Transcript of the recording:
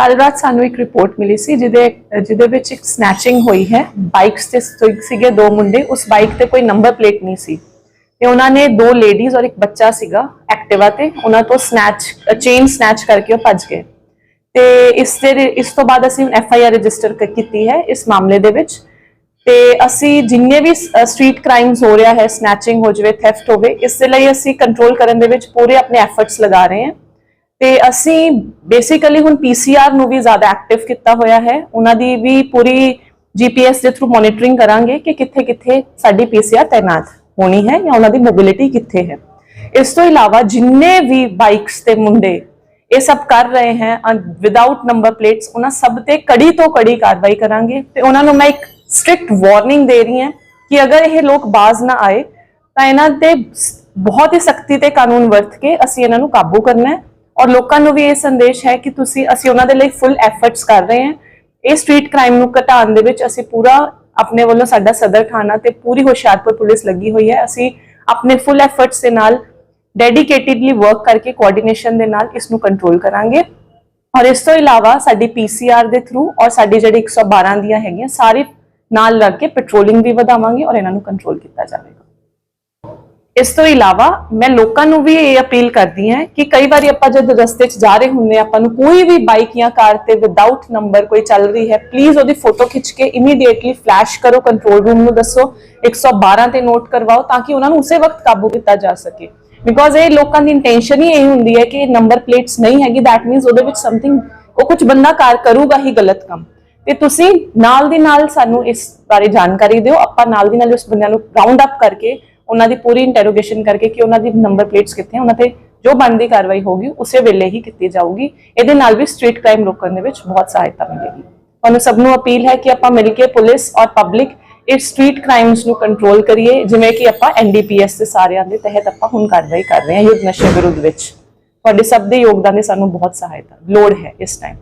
ਕੱਲ ਰਾਤ ਸਾਨੂੰ ਇੱਕ ਰਿਪੋਰਟ ਮਿਲੀ ਸੀ ਜਿਹਦੇ ਜਿਹਦੇ ਵਿੱਚ ਇੱਕ ਸਨੈਚਿੰਗ ਹੋਈ ਹੈ। ਬਾਈਕਸ ਤੇ ਸੀਗੇ ਦੋ ਮੁੰਡੇ, ਉਸ ਬਾਈਕ ਤੇ ਕੋਈ ਨੰਬਰ ਪਲੇਟ ਨਹੀਂ ਸੀ। ਤੇ ਉਹਨਾਂ ਨੇ ਦੋ ਲੇਡੀਜ਼ ਔਰ ਇੱਕ ਬੱਚਾ ਸੀਗਾ ਐਕਟਿਵਾ ਤੇ, ਉਹਨਾਂ ਤੋਂ ਸਨੈਚ ਚੇਨ ਸਨੈਚ ਕਰਕੇ ਉਹ ਭੱਜ ਗਏ। ਤੇ ਇਸ ਦੇ ਇਸ ਤੋਂ ਬਾਅਦ ਅਸੀਂ ਐਫ ਆਈ ਆਰ ਰਜਿਸਟਰ ਕੀਤੀ ਹੈ ਇਸ ਮਾਮਲੇ ਦੇ ਵਿੱਚ। ਤੇ ਅਸੀਂ ਜਿੰਨੇ ਵੀ ਸਟਰੀਟ ਕ੍ਰਾਈਮਸ ਹੋ ਰਿਹਾ ਹੈ ਸਨੈਚਿੰਗ ਹੋ ਜਵੇ ਥੈਫਟ ਹੋਵੇ, ਇਸ ਦੇ ਲਈ ਅਸੀਂ ਕੰਟਰੋਲ ਕਰਨ ਦੇ ਵਿੱਚ ਪੂਰੇ ਆਪਣੇ ਐਫਰਟਸ ਲਗਾ ਰਹੇ ਹਾਂ। ਤੇ ਅਸੀਂ ਬੇਸਿਕਲੀ ਹੁਣ ਪੀਸੀਆਰ ਨੂੰ ਵੀ ਜ਼ਿਆਦਾ ਐਕਟਿਵ ਕੀਤਾ ਹੋਇਆ ਹੈ। ਉਹਨਾਂ ਦੀ ਵੀ ਪੂਰੀ ਜੀਪੀਐਸ ਦੇ ਥਰੂ ਮੋਨੀਟਰਿੰਗ ਕਰਾਂਗੇ ਕਿ ਕਿੱਥੇ ਕਿੱਥੇ ਸਾਡੀ ਪੀਸੀਆਰ ਤਾਇਨਾਤ ਹੋਣੀ ਹੈ ਜਾਂ ਉਹਨਾਂ ਦੀ ਮੋਬਿਲਿਟੀ ਕਿੱਥੇ ਹੈ। ਇਸ ਤੋਂ ਇਲਾਵਾ ਜਿੰਨੇ ਵੀ ਬਾਈਕਸ ਤੇ ਮੁੰਡੇ ਇਹ ਸਭ ਕਰ ਰਹੇ ਹਨ ਵਿਦਆਊਟ ਨੰਬਰ ਪਲੇਟਸ ਉਹਨਾਂ ਸਭ ਤੇ ਕੜੀ ਤੋਂ ਕੜੀ ਕਾਰਵਾਈ ਕਰਾਂਗੇ। ਤੇ ਉਹਨਾਂ ਨੂੰ ਮੈਂ ਇੱਕ ਸਟ੍ਰਿਕਟ ਵਾਰਨਿੰਗ ਦੇ ਰਹੀ ਹਾਂ ਕਿ ਅਗਰ ਇਹ ਲੋਕ ਬਾਜ਼ ਨਾ ਆਏ, ਤਾਂ ਇਹਨਾਂ ਤੇ ਸ- ਬਹੁਤ ਹੀ ਸਖਤੀ ਤੇ ਕਾਨੂੰਨ ਵਰਤ ਕੇ ਅਸੀਂ ਇਹਨਾਂ ਨੂੰ ਕਾਬੂ ਕਰਨਾ ਹੈ। ਔਰ ਲੋਕਾਂ ਨੂੰ ਵੀ ਇਹ ਸੰਦੇਸ਼ ਹੈ ਕਿ ਤੁਸੀਂ, ਅਸੀਂ ਉਹਨਾਂ ਦੇ ਲਈ ਫੁੱਲ ਐਫਰਟਸ ਕਰ ਰਹੇ ਹਾਂ। ਇਹ ਸਟਰੀਟ ਕ੍ਰਾਈਮ ਨੂੰ ਘਟਾਉਣ ਦੇ ਵਿੱਚ ਅਸੀਂ ਪੂਰਾ ਆਪਣੇ ਵੱਲੋਂ ਸਾਡਾ ਸਦਰ ਥਾਣਾ ਤੇ ਪੂਰੀ ਹੁਸ਼ਿਆਰਪੁਰ ਪੁਲਿਸ ਲੱਗੀ ਹੋਈ ਹੈ। ਅਸੀਂ ਆਪਣੇ ਫੁੱਲ ਐਫਰਟਸ ਦੇ ਨਾਲ ਡੈਡੀਕੇਟਿਡਲੀ ਵਰਕ ਕਰਕੇ ਕੋਆਰਡੀਨੇਸ਼ਨ ਦੇ ਨਾਲ ਇਸ ਨੂੰ ਕੰਟਰੋਲ ਕਰਾਂਗੇ। ਔਰ ਇਸ ਤੋਂ ਇਲਾਵਾ ਸਾਡੀ ਪੀਸੀਆਰ ਦੇ ਥਰੂ ਔਰ ਸਾਡੀ ਜਿਹੜੀ 112 ਦੀਆਂ ਹੈਗੀਆਂ, ਸਾਰੇ ਨਾਲ ਲੱਗ ਕੇ ਪੈਟਰੋਲਿੰਗ ਵੀ ਵਧਾਵਾਂਗੇ ਔਰ ਇਹਨਾਂ ਨੂੰ ਕੰਟਰੋਲ ਕੀਤਾ ਜਾਵੇਗਾ। ਇਸ ਤੋਂ ਇਲਾਵਾ ਮੈਂ ਲੋਕਾਂ ਨੂੰ ਵੀ ਇਹ ਅਪੀਲ ਕਰਦੀ ਹਾਂ ਕਿ ਕਈ ਵਾਰੀ ਆਪਾਂ ਜਦ ਰਸਤੇ 'ਚ ਜਾ ਰਹੇ ਹੁੰਦੇ ਹਾਂ, ਆਪਾਂ ਨੂੰ ਕੋਈ ਵੀ ਬਾਈਕ ਜਾਂ ਕਾਰ ਤੇ ਵਿਦਆਊਟ ਨੰਬਰ ਕੋਈ ਚੱਲ ਰਹੀ ਹੈ ਪਲੀਜ਼ ਉਹਦੀ ਫੋਟੋ ਖਿੱਚ ਕੇ ਇਮੀਡੀਏਟਲੀ ਫਲੈਸ਼ ਕਰੋ ਕੰਟਰੋਲ ਰੂਮ ਨੂੰ ਦੱਸੋ 112 ਤੇ ਨੋਟ ਕਰਵਾਓ ਤਾਂ ਕਿ ਉਹਨਾਂ ਨੂੰ ਉਸੇ ਵਕਤ ਕਾਬੂ ਕੀਤਾ ਜਾ ਸਕੇ। ਬਿਕੋਜ਼ ਇਹ ਲੋਕਾਂ ਦੀ ਇੰਟੈਂਸ਼ਨ ਹੀ ਇਹ ਹੁੰਦੀ ਹੈ ਕਿ ਨੰਬਰ ਪਲੇਟਸ ਨਹੀਂ ਹੈਗੀ ਥੈਟ ਮੀਨਸ ਉਹਦੇ ਵਿੱਚ ਸਮਥਿੰਗ ਉਹ ਕੁਝ ਬੰਦਾ ਕਾਰ ਕਰੂਗਾ ਹੀ ਗਲਤ ਕੰਮ। ਤੇ ਤੁਸੀਂ ਨਾਲ ਦੀ ਨਾਲ ਸਾਨੂੰ ਇਸ ਬਾਰੇ ਜਾਣਕਾਰੀ ਦਿਓ ਆਪਾਂ ਨਾਲ ਦੀ ਨਾਲ ਉਸ ਬੰਦਿਆਂ ਨੂੰ ਰਾਉਂਡ ਅਪ ਕਰਕੇ ਉਹਨਾਂ ਦੀ ਪੂਰੀ ਇੰਟਰੋਗੇਸ਼ਨ ਕਰਕੇ ਕਿ ਉਹਨਾਂ ਦੀ ਨੰਬਰ ਪਲੇਟਸ ਕਿੱਥੇ ਉਹਨਾਂ ਤੇ ਜੋ ਬਣਦੀ ਕਾਰਵਾਈ ਹੋਗੀ ਉਸੇ ਵੇਲੇ ਹੀ ਕੀਤੀ ਜਾਊਗੀ। ਇਹਦੇ ਨਾਲ ਵੀ ਸਟਰੀਟ ਕ੍ਰਾਈਮ ਰੋਕਣ ਦੇ ਵਿੱਚ ਬਹੁਤ ਸਹਾਇਤਾ ਮਿਲੇਗੀ। ਤੁਹਾਨੂੰ ਸਭ ਨੂੰ ਅਪੀਲ ਹੈ ਕਿ ਆਪਾਂ ਮਿਲ ਕੇ ਪੁਲਿਸ ਔਰ ਪਬਲਿਕ ਇਸ ਸਟਰੀਟ ਕ੍ਰਾਈਮਸ ਨੂੰ ਕੰਟਰੋਲ ਕਰੀਏ, ਜਿਵੇਂ ਕਿ ਆਪਾਂ ਐਨਡੀਪੀਐਸ ਦੇ ਸਾਰਿਆਂ ਦੇ ਤਹਿਤ ਆਪਾਂ ਹੁਣ ਕਾਰਵਾਈ ਕਰ ਰਹੇ ਹਾਂ ਯੁੱਧ ਨਸ਼ੇ ਵਿਰੁੱਧ ਵਿੱਚ। ਤੁਹਾਡੇ ਸਭ ਦੇ ਯੋਗਦਾਨ ਦੀ ਸਾਨੂੰ ਬਹੁਤ ਸਹਾਇਤਾ, ਲੋੜ ਹੈ ਇਸ ਟਾਈਮ